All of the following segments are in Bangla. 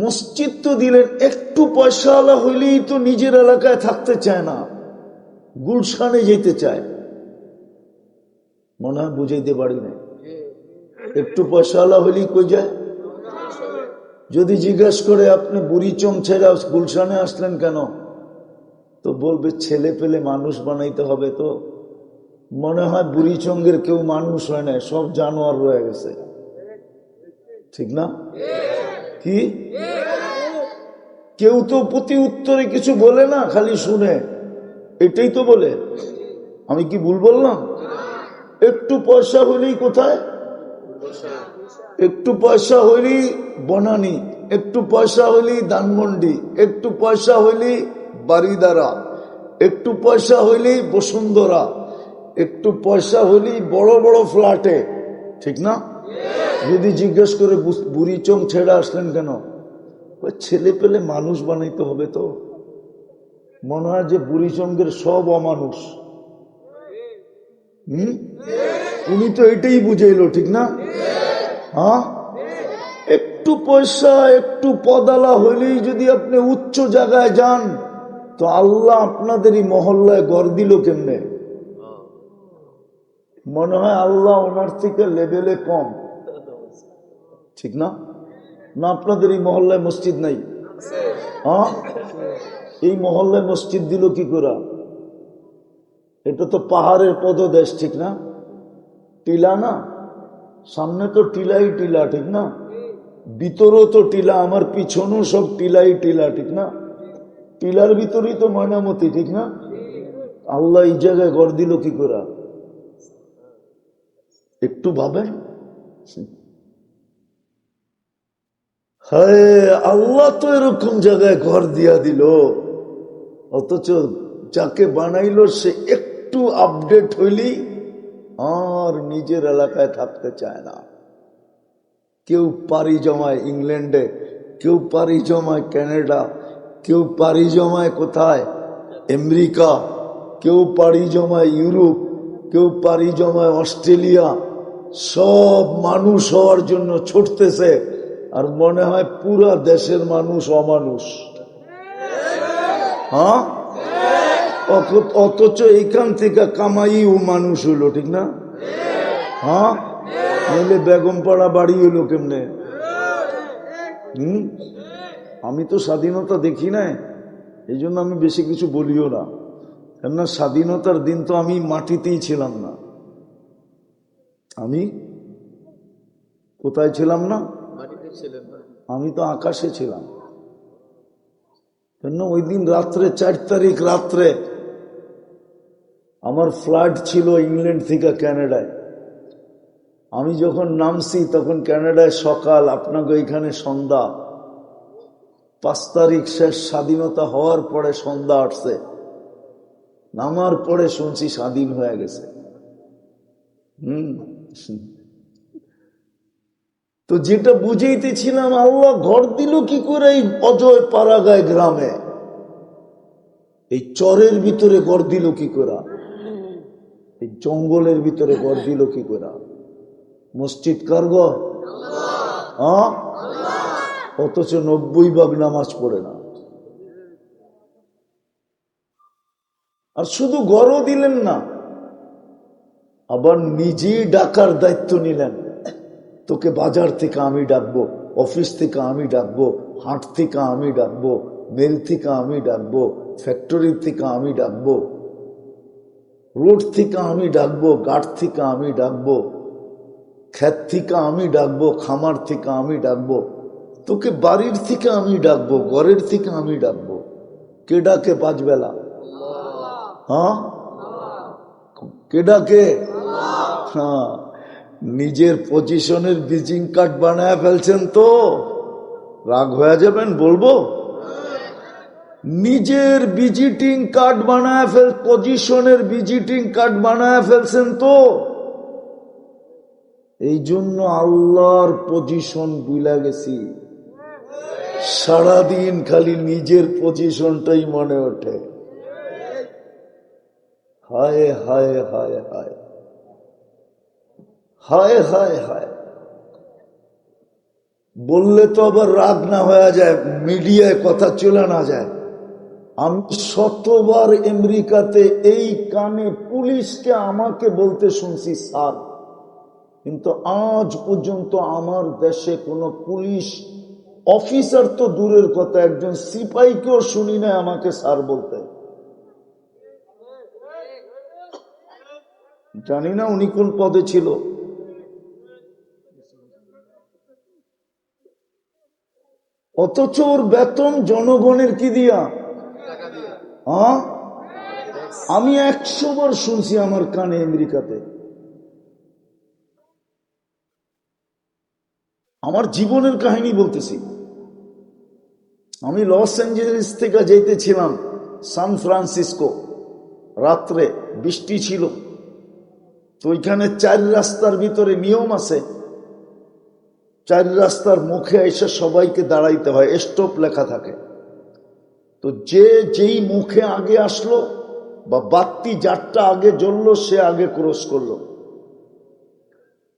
মসজিদ তো দিলেন, একটু পয়সা আলা হইলেই তো নিজের এলাকায় থাকতে চায় না, গুলশানে যেতে চায়। মনে হয় বুঝাইতে পারি না একটু পয়সা আলা হইলেই কই যায়? যদি জিজ্ঞেস করে আপনি বুড়ি চং ছেড়ে গুলশানে আসলেন কেন, তো বলবে ছেলে পেলে মানুষ বানাইতে হবে তো। মনে হয় বুড়ি চঙ্গের কেউ মানুষ হয় না সব জানোয়ার রয়ে গেছে। ঠিক না? কি? কেউ তো প্রতি উত্তরে কিছু বলে না, খালি শুনে। এটাই তো বলে। আমি কি ভুল বললাম? একটু পয়সা হইলেই কোথায়? একটু পয়সা হইলেই বনানি, একটু পয়সা হইলেই দানমন্ডি একটু পয়সা হইলেই বাড়িদারা একটু পয়সা হইলেই বসুন্ধরা, একটু পয়সা হইলেই বড় বড় ফ্ল্যাটে। ঠিক না? যদি জিজ্ঞেস করে বুড়ি চং ছেড়ে আসলেন কেন? ওই ছেলে পেলে মানুষ বানাইতে হবে তো। মনে হয় যে বুড়ি চঙ্গের সব অমানুষ। হম? উনি তো এটাই বুঝাইলো, ঠিক না? হ্যাঁ? একটু পয়সা, একটু পদালা হইলেই যদি আপনি উচ্চ জায়গায় যান, তো আল্লাহ আপনাদেরই মহল্লায় গড় দিল কেমনে? মনে হয় আল্লাহ ওনার থেকে লেভেলে কম। ঠিক না? না, আপনাদের এই মহল্লায় মসজিদ নাই। হ্যাঁ? এই মহল্লায় মসজিদ দিল কি করা? এটা তো পাহাড়ের পদদেশ, ঠিক না? টিলা না? সামনে তো টিলাই টিলা, ঠিক না? ভিতরও তো টিলা, আমার পিছনেও সব টিলাই টিলা, ঠিক না? টিলার ভিতরেই তো ময়নামতি, ঠিক না? আল্লাহ এই জায়গায় গড় দিল কি করা? একটু ভাবেন? আল্লাহ তো এরকম জায়গায় ঘর দিয়া দিল। অথচ যাকে বানাইলো সে একটু আপডেট হইলি আর নিজের এলাকায় থাকতে চায় না। কেউ পারি জমায় ইংল্যান্ডে, কেউ পারি জমায় কানাডা, কেউ পারি জমায় কোথায়? আমেরিকা, কেউ পাড়ি জমায় ইউরোপ, কেউ পাড়ি জমায় অস্ট্রেলিয়া, সব মানুষ হওয়ার জন্য ছুটতেছে। আর মনে হয় পুরা দেশের মানুষ অমানুষ। হ্যাঁ? অথচ এইখান থেকে কামাই ও মানুষ হইল, ঠিক না? হ্যাঁ? নইলে বেগম পাড়া বাড়ি হইল কেমনে? হম? আমি তো স্বাধীনতা দেখি না এই জন্য আমি বেশি কিছু বলিও না। কেননা স্বাধীনতার দিন তো আমি মাটিতেই ছিলাম না। আমি কোথায় ছিলাম না? আমি তো আকাশে ছিলাম। কেন ওই দিন রাত্রে, চার তারিখ রাত্রে আমার ফ্লাইট ছিল ইংল্যান্ড থেকে ক্যানাডায়। আমি যখন নামছি তখন ক্যানাডায় সকাল, আপনাকে এখানে সন্ধ্যা। পাঁচ তারিখ শেষ, স্বাধীনতা হওয়ার পরে সন্ধ্যা আসছে। নামার পরে শুনছি স্বাধীন হয়ে গেছে। হম। তো যেটা বুঝাইতেছিলাম, আল্লাহ ঘর দিল কি করে এই অজয় পাড়াগায় গ্রামে? এই চরের ভিতরে গড় দিল কি করা? এই জঙ্গলের ভিতরে গড় দিল কি করা? মসজিদ কার ঘর? হ্যাঁ? অথচ নব্বই ভাগ নামাজ পড়ে না। আর শুধু গড়ও দিলেন না, আবার নিজেই ডাকার দায়িত্ব নিলেন। তোকে বাজার থেকে আমি ডাকবো অফিস থেকে আমি ডাকবো হাট থেকে আমি ডাকবো মেল থেকে আমি ডাকবো ফ্যাক্টরি থেকে আমি ডাকবো রোড থেকে আমি ডাকবো গাঠ থেকে আমি ডাকবো ক্ষেত থেকে আমি ডাকবো খামার থেকে আমি ডাকবো তোকে বাড়ির থেকে আমি ডাকবো ঘরের থেকে আমি ডাকবো কে ডাকে পাঁচ বেলা হ্যাঁ কে ডাকে হ্যাঁ নিজের পজিশনের ভিজিং কার্ড বানায় ফেলছেন তো? রাগ হয়ে যাবেন, বলব? নিজের ভিজিটিং কার্ড বানায় ফেল, পজিশনের ভিজিটিং কার্ড বানায় ফেলছেন তো? এই জন্য আল্লাহর পজিশন বুলা গেছি। সারাদিন খালি নিজের পজিশনটাই মনে ওঠে। হায় হায় হায় হায়। হায় হায় হায়। বললে তো আবার রাগ না হয়ে যায়, মিডিয়ায় কথা চলে না যায়। আমি শতবার আমেরিকাতে এই কানে পুলিশকে আমাকে বলতে শুনছি, স্যার। কিন্তু আজ পর্যন্ত আমার দেশে কোনো পুলিশ অফিসার তো দূরের কথা, একজন সিপাহীকেও শুনি না আমাকে স্যার বলতে। জানি না উনি কোন পদে ছিল। অথচ ওর বেতন জনগণের কি দিয়া? হ্যাঁ? আমি একশো বার শুনছি আমার কানে আমেরিকাতে। আমার জীবনের কাহিনী বলতেছি। আমি লস অ্যাঞ্জেলিস থেকে যেতেছিলাম সান ফ্রান্সিসকো। রাত্রে বৃষ্টি ছিল। তো ওইখানে চার রাস্তার ভিতরে নিয়ম আছে চার রাস্তার মুখে এসে সবাইকে দাঁড়াইতে হয় স্টপ লেখা থাকে। তো যে যেই মুখে আগে আসলো বা বাত্তি যারটা আগে জ্বললো, সে আগে ক্রস করল।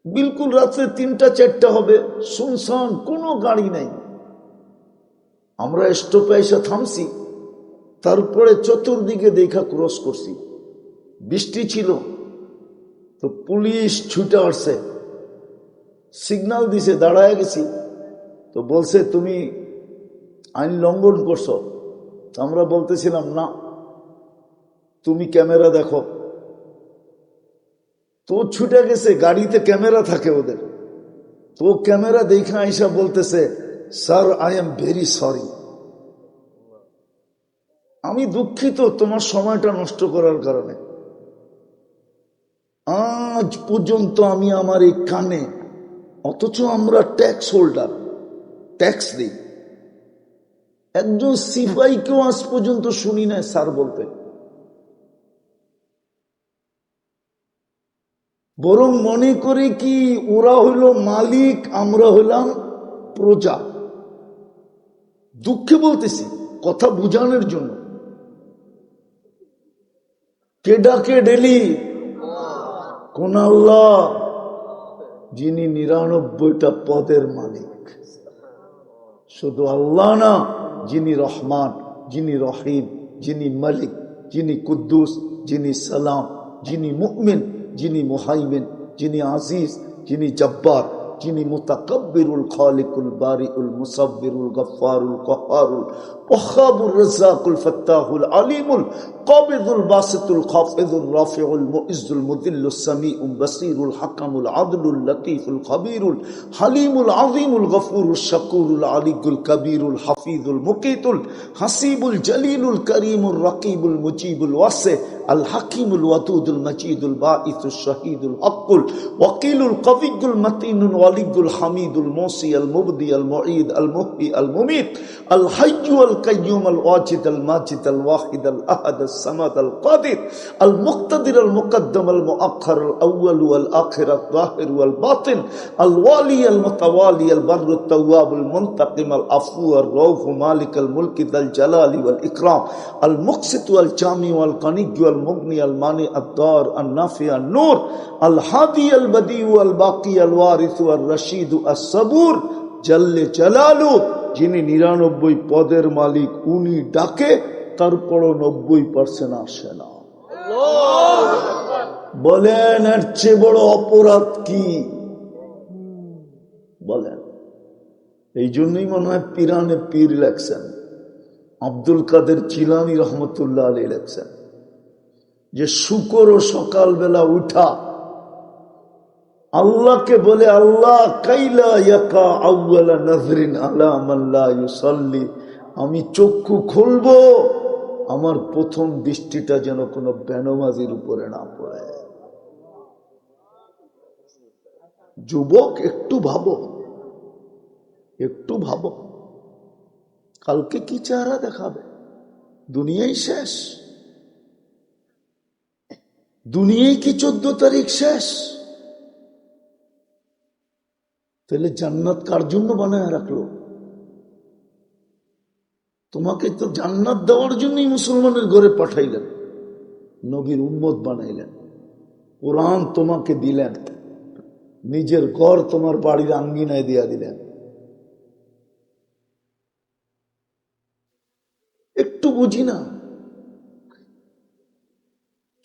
বিলকুল রাত্রে তিনটা চারটা হবে, শুনশান, কোনো গাড়ি নাই। আমরা স্টপে এসে থামছি, তারপরে চতুর্দিকে দেখা ক্রস করছি। বৃষ্টি ছিল, তো পুলিশ ছুটে আসছে। সিগনাল দিছে, দাঁড়ায় গেছি। তো বলছে, তুমি আইন লঙ্ঘন করছ। আমরা বলতেছিলাম, না, তুমি ক্যামেরা দেখো। তো ছুটে গেছে, গাড়িতে ক্যামেরা থাকে ওদের। তো ক্যামেরা দেখা আইসা বলতেছে, sir, I am very sorry. আমি দুঃখিত তোমার সময়টা নষ্ট করার কারণে। আজ পর্যন্ত আমি আমার এই কানে অথচ আমরা ট্যাক্স হোল্ডার ট্যাক্স দিই। একজন সিপাহীকেও আজ পর্যন্ত শুনি না স্যার বলতে। বরং মনে করে কি ওরা হইল মালিক, আমরা হইলাম প্রজা। দুঃখে বলতেছি, কথা বুঝানোর জন্য। কে ডাকে ডেলি? কোন আল্লাহ। যিনি নিরানব্বইটা পদের মালিক। শুধু আল্লাহ না, যিনি রহমান, যিনি রহিম, যিনি মালিক, যিনি কুদ্দুস, যিনি সালাম, যিনি মুকমিন যিনি মুহাইমিন, যিনি আজিজ, যিনি জব্বার, যিনি মুতাকব্বিরুল খালিকুল বারিউল মুসাব্বিরুল গফফারুল কহারুল ওয়াহাবুর রাজ্জাকুল ফাত্তাহুল আলিমুল কাবিদুল বাসিতুল খাফিদুল রাফিউল হামিদুল মুসি আল মুবদি আল মুঈদ আল মুহয়ি আল মুমীত আল হাইয়্যু القيوم الواجد الماجد الواحد الأحد الصمد القادر المقتدر المقدم المؤخر الأول والآخر الظاهر والباطن الوالي المتوالي البر التواب المنتقم العفو الروف مالك الملك ذا الجلال والإكرام المقسط والجامع والقني والمغني المانع الدار النافع النور الحادي البديع الباقي الوارث والرشيد الصبور جل جلاله যিনি নিরানব্বই পদের মালিক, উনি ডাকে, তারপরও নব্বই পার্সেন্ট আসে না। বলেন, এর চেয়ে বড় অপরাধ কি? বলেন। এই জন্যই মনে হয় পিরানে পীর লেখছেন। আব্দুল কাদের চিলানি রহমতুল্লাহ আলী লেখছেন যে, শুকর ও সকালবেলা উঠা আল্লাহকে বলে, আল্লাহ, কাইলা ইয়াকা নজরিন আলা মাল্লা ইউসাল্লি? আমি চক্ষু খুলবো, আমার প্রথম দৃষ্টিটা যেন কোনো বেনমাজির উপরে না পড়ে। যুবক, একটু ভাবো একটু ভাবো। কালকে কি চেহারা দেখাবে? দুনিয়াই শেষ। দুনিয়ায় কি চোদ্দ তারিখ শেষ? তাহলে জান্নাত কার জন্য বানায় রাখল? তোমাকে তো জান্নাত দেওয়ার জন্যই মুসলমানের ঘরে পাঠাইলেন, নবীর উম্মত বানাইলেন। কোরআন তোমাকে দিলেন, নিজের ঘর তোমার বাড়ির আঙ্গিনায় দিয়া দিলেন। একটু বুঝি না?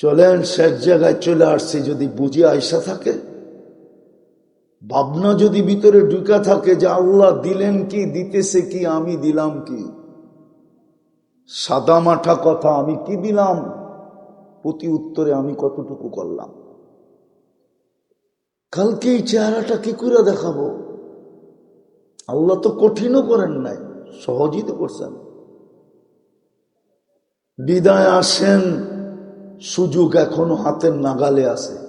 চলেন শেষ জায়গায় চলে আসছি, যদি বুঝি আইসা থাকে। ভাবনা যদি ভিতরে ঢুকা থাকে যে আল্লাহ দিলেন কি, দিতেছে কি, আমি দিলাম কি? সাদা মাঠা কথা, আমি কি দিলাম? প্রতি উত্তরে আমি কতটুকু করলাম? কালকে এই চেহারাটা কি করে দেখাবো? আল্লাহ তো কঠিনও করেন নাই, সহজই তো করছেন। বিদায় আসেন, সুযোগ এখনও হাতের নাগালে আছে।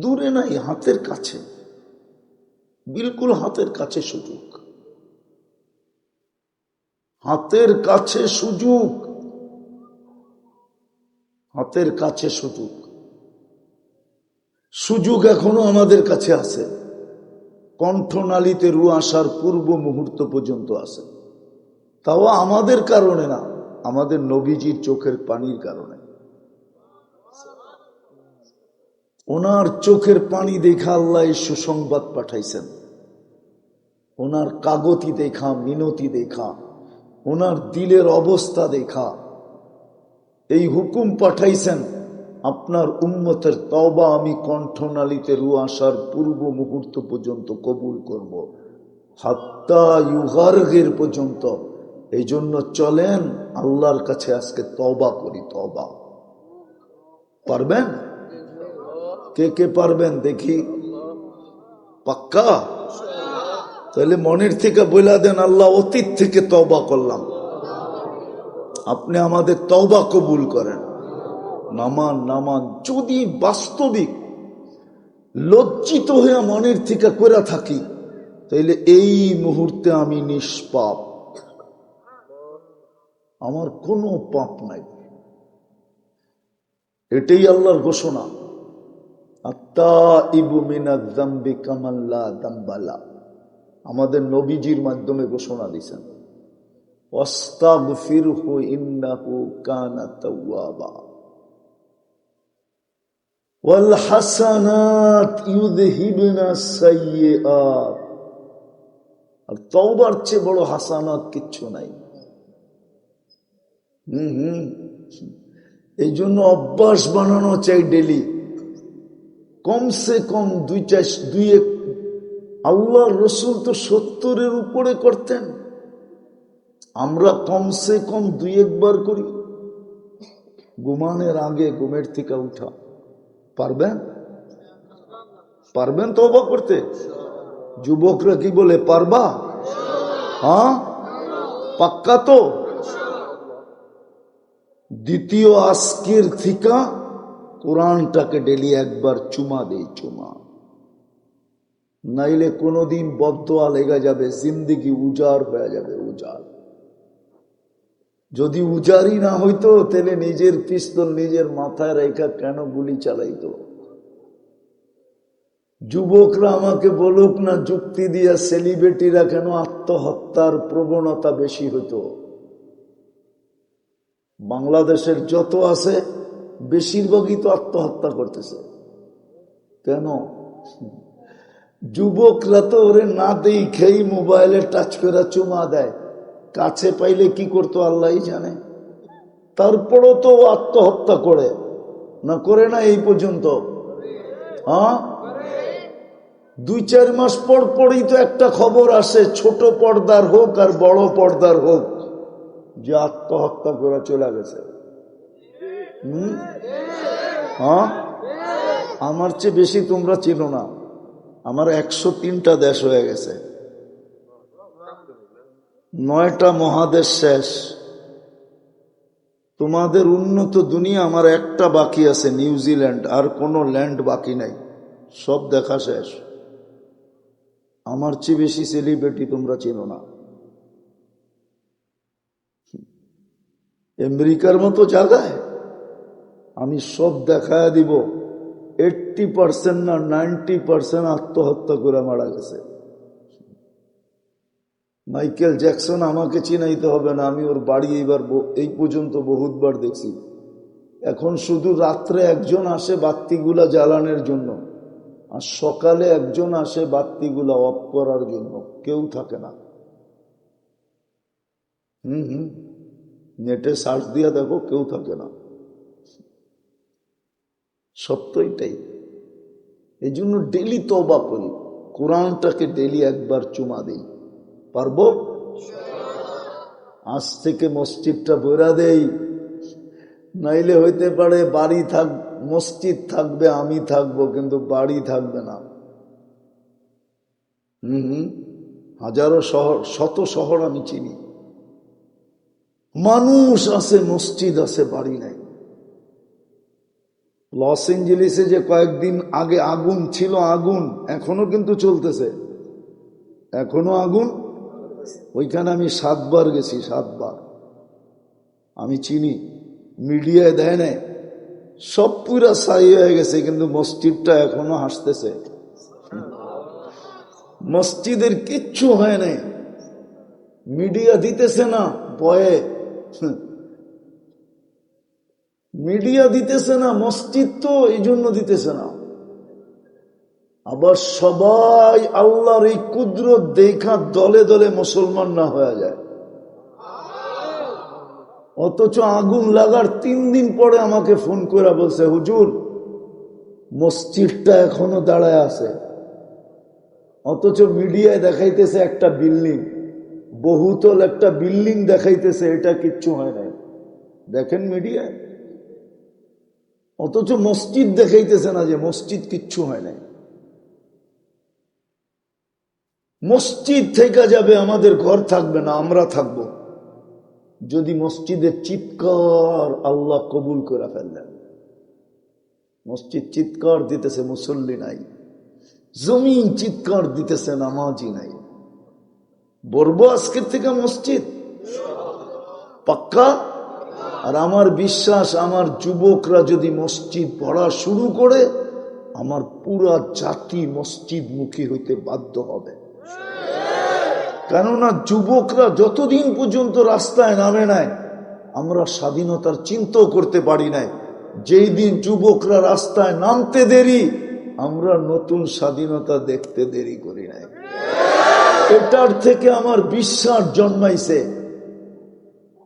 দূরে নাই, হাতের কাছে। বিলকুল হাতের কাছে সুযোগ। হাতের কাছে সুযোগ। হাতের কাছে সুযোগ। সুযোগ এখনও আমাদের কাছে আছে। কণ্ঠনালীতে রু আসার পূর্ব মুহূর্ত পর্যন্ত আছে। তাও আমাদের কারণে না, আমাদের নবীজির চোখের পানির কারণে। ওনার চোখের পানি দেখা আল্লাহ সুসংবাদ পাঠাইছেন। ওনার কাগতি দেখা, মিনতি দেখা, ওনার দিলের অবস্থা দেখা। এই হুকুম পাঠাইছেন, আপনার উন্মতের তবা আমি কণ্ঠনালীতে রু আসার পূর্ব মুহূর্ত পর্যন্ত কবুল করব। হাত্তা ইউগার্গের পর্যন্ত। এই জন্য চলেন, আল্লাহর কাছে আজকে তবা করি তবা পারবেন? কে কে পারবেন দেখি? পাক্কা? তাহলে মনের থেকে বইলা দেন, আল্লাহ অতীত থেকে তবা করলাম। আপনি আমাদের তবা কবুল করেন। নামান নামান, যদি বাস্তবিক, লজ্জিত হয়ে মনের থেকে করে থাকি, তাইলে এই মুহূর্তে আমি নিষ্পাপ। আমার কোনো পাপ নাই। এটাই আল্লাহর ঘোষণা। আমাদের নবীজির মাধ্যমে ঘোষণা দিছেন। আর তওবার চেয়ে বড় হাসানাত কিচ্ছু নাই। হুম হুম। এই জন্য অভ্যাস বানানো চাই ডেলি কমসে কম দুই চার দুই এক, আল্লাহ রসুল তো সত্তরের উপরে করতেন। আমরা কমসে কম দুই একবার করি। ঘুমানের আগে ঘুমের থেকে উঠা। পারবেন? পারবেন তো অবাক করতে? যুবকরা কি বলে, পারবা? হ্যাঁ? পাক্কা তো? দ্বিতীয় আজকের থিকা কোরআনটাকে ডেলি একবার চুমা দেই, চুমা। নাইলে কোনোদিন বদোয়া লেগে যাবে, জিন্দিগি উজাড় হয়ে যাবে, উজাড়। যদি উজাড়ই না হইতো, তাহলে নিজের পিস্তল নিজের মাথায় রেখা কেন গুলি চালাইতো? যুবকরা আমাকে বলুক না, যুক্তি দিয়া সেলিব্রিটিরা কেন আত্মহত্যার প্রবণতা বেশি হতো বাংলাদেশের যত আছে বেশিরভাগই তো আত্মহত্যা করতেছে। কেন? যুবকরা তো ওরে না দেই খেই মোবাইলে টাচ করে চুমা দেয়। কাছে পাইলে কি করতো আল্লাহ জানে। তারপরও তো আত্মহত্যা করে। না করে না এই পর্যন্ত? হ্যাঁ? দুই চার মাস পর পরই তো একটা খবর আসে, ছোট পর্দার হোক আর বড় পর্দার হোক, যে আত্মহত্যা করে চলে গেছে। হম? হ্যাঁ? আমার চেয়ে বেশি তোমরা চিনো না। আমার একশো তিনটা দেশ হয়ে গেছে। নয়টা মহাদেশ শেষ। তোমাদের উন্নত দুনিয়া আমার একটা বাকি আছে নিউজিল্যান্ড আর কোনো ল্যান্ড বাকি নাই। সব দেখা শেষ। আমার চেয়ে বেশি সেলিব্রিটি তোমরা চেনো না। আমেরিকার মতো জায়গায় আমি সব দেখা দিব। এইটটি পার্সেন্ট না নাইনটি পার্সেন্ট আত্মহত্যা করে মারা গেছে। মাইকেল জ্যাকসন আমাকে চিনাইতে হবে না, আমি ওর বাড়ি এইবার এই পর্যন্ত বহুতবার দেখছি। এখন শুধু রাত্রে একজন আসে বাত্তিগুলা জ্বালানোর জন্য, আর সকালে একজন আসে বাত্তিগুলা অফ করার জন্য, কেউ থাকে না। হুম হুম, নেটে সার্চ দিয়া দেখো, কেউ থাকে না। সত্য এটাই এই জন্য ডেলি তবা করি। কোরআনটাকে ডেলি একবার চুমা দিই। পারব? আজ থেকে মসজিদটা বেরা দেই। নাইলে হইতে পারে বাড়ি থাক, মসজিদ থাকবে, আমি থাকব, কিন্তু বাড়ি থাকবে না। হম হম। হাজারো শহর, শত শহর আমি চিনি। মানুষ আছে, মসজিদ আছে, বাড়ি নাই। লস এঞ্জেলিসে যে কয়েকদিন আগে আগুন ছিল, আগুন এখনও কিন্তু চলতেছে। এখনও আগুন? ওইখানে আমি সাতবার গেছি, সাতবার। আমি চিনি, মিডিয়ায় দেয় নাই। সব পুরা সাই হয়ে গেছে, কিন্তু মসজিদটা এখনও হাসতেছে। মসজিদের কিচ্ছু হয় নাই। মিডিয়া দিতেছে না, ভয়ে। মিডিয়া দিতেছে না, মসজিদ তো এই জন্য দিতেছে না। আবার সবাই আল্লাহর এই কুদরত দেখা দলে দলে মুসলমান না হয়ে যায়। অথচ আগুন লাগার তিন দিন পরে আমাকে ফোন করে বলছে, হুজুর, মসজিদটা এখনও দাঁড়ায় আছে। অথচ মিডিয়ায় দেখাইতেছে একটা বিল্ডিং, বহুতল একটা বিল্ডিং দেখাইতেছে, এটা কিচ্ছু হয় নাই। দেখেন মিডিয়ায়। অথচ মসজিদ দেখাইতেছে না যে মসজিদ কিচ্ছু হয় নাই। মসজিদ থেকে যাবে, আমাদের ঘর থাকবে না, আমরা থাকব। যদি মসজিদের চিৎকার আল্লাহ কবুল করে ফেললেন। মসজিদ চিৎকার দিতেছে, মুসল্লি নাই। জমিন চিৎকার দিতেছে, নামাজি নাই। বলব আজকের থেকে মসজিদ। পাক্কা? আর আমার বিশ্বাস, আমার যুবকরা যদি মসজিদ পড়া শুরু করে, আমার পুরা জাতি মসজিদ মুখী হইতে বাধ্য হবে। কেননা যুবকরা যতদিন পর্যন্ত রাস্তায় নামে নাই, আমরা স্বাধীনতার চিন্তাও করতে পারি নাই। যেই দিন যুবকরা রাস্তায় নামতে দেরি, আমরা নতুন স্বাধীনতা দেখতে দেরি করি নাই। এটার থেকে আমার বিশ্বাস জন্মাইছে।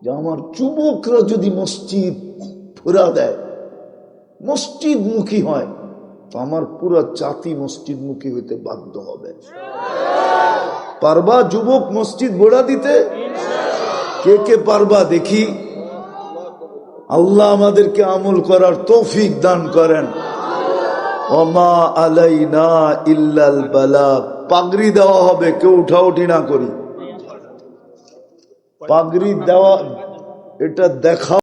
যে আমার যুবকরা যদি মসজিদ ফুরা দেয় মসজিদ মুখী হয়, তো আমার পুরো জাতি মসজিদ মুখী হইতে বাধ্য হবে। পারবা যুবক মসজিদ গোড়া দিতে? কে কে পারবা দেখি। আল্লাহ আমাদেরকে আমল করার তৌফিক দান করেন। ওমা আলাইনা ইল্লাল বালাগ পাগড়ি দেওয়া হবে, কেউ উঠাউঠি না করি। পাগড়ি দেওয়া এটা দেখা